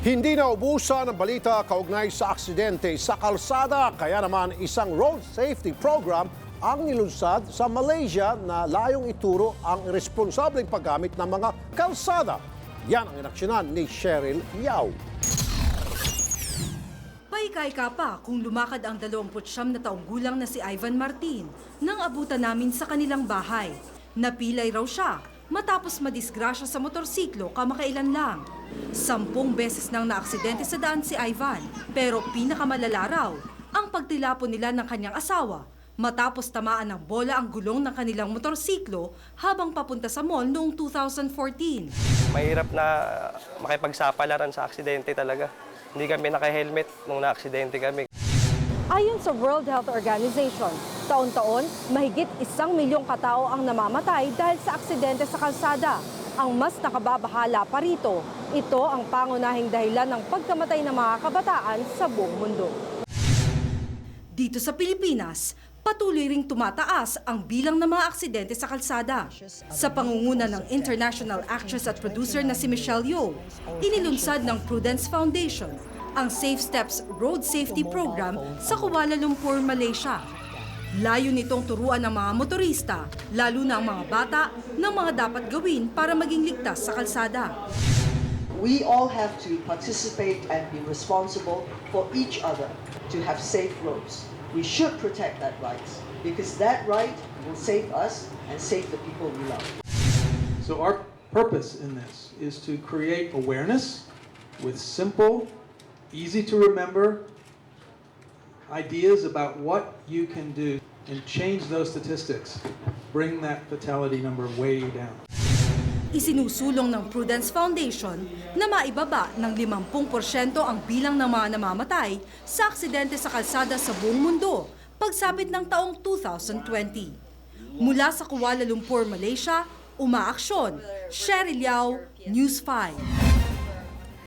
Hindi na ubusan ang balita kaugnay sa aksidente sa kalsada. Kaya naman isang road safety program ang nilunsad sa Malaysia na layong ituro ang responsableng paggamit ng mga kalsada. Yan ang inaksyonan ni Cheryl Yao. Paikay ka pa kung lumakad ang 29 na taong gulang na si Ivan Martin nang abutan namin sa kanilang bahay. Napilay raw siya matapos madisgrasya sa motorsiklo kamakailan lang. Sampung beses nang naaksidente sa daan si Ivan pero pinakamalala raw ang pagtilapon nila ng kanyang asawa matapos tamaan ng bola ang gulong ng kanilang motorsiklo habang papunta sa mall noong 2014. Mahirap na makipagsapalaran sa aksidente talaga. Hindi kami naka-helmet nung na-aksidente kami. Ayon sa World Health Organization, taon-taon, mahigit isang milyong katao ang namamatay dahil sa aksidente sa kalsada. Ang mas nakababahala pa rito, ito ang pangunahing dahilan ng pagkamatay ng mga kabataan sa buong mundo. Dito sa Pilipinas, patuloy ring tumataas ang bilang ng mga aksidente sa kalsada. Sa pangunguna ng international actress at producer na si Michelle Yeoh, inilunsad ng Prudence Foundation ang Safe Steps Road Safety Program sa Kuala Lumpur, Malaysia. Layo nitong turuan ng mga motorista, lalo na ang mga bata, ng mga dapat gawin para maging ligtas sa kalsada. We all have to participate and be responsible for each other to have safe roads. We should protect that right because that right will save us and save the people we love. So our purpose in this is to create awareness with simple, easy to remember ideas about what you can do and change those statistics. Bring that fatality number way down. Isinusulong ng Prudence Foundation na maibaba ng 50% ang bilang ng mga namamatay sa aksidente sa kalsada sa buong mundo pagsapit ng taong 2020. Mula sa Kuala Lumpur, Malaysia, umaaksyon. Cheryl Yao, News 5.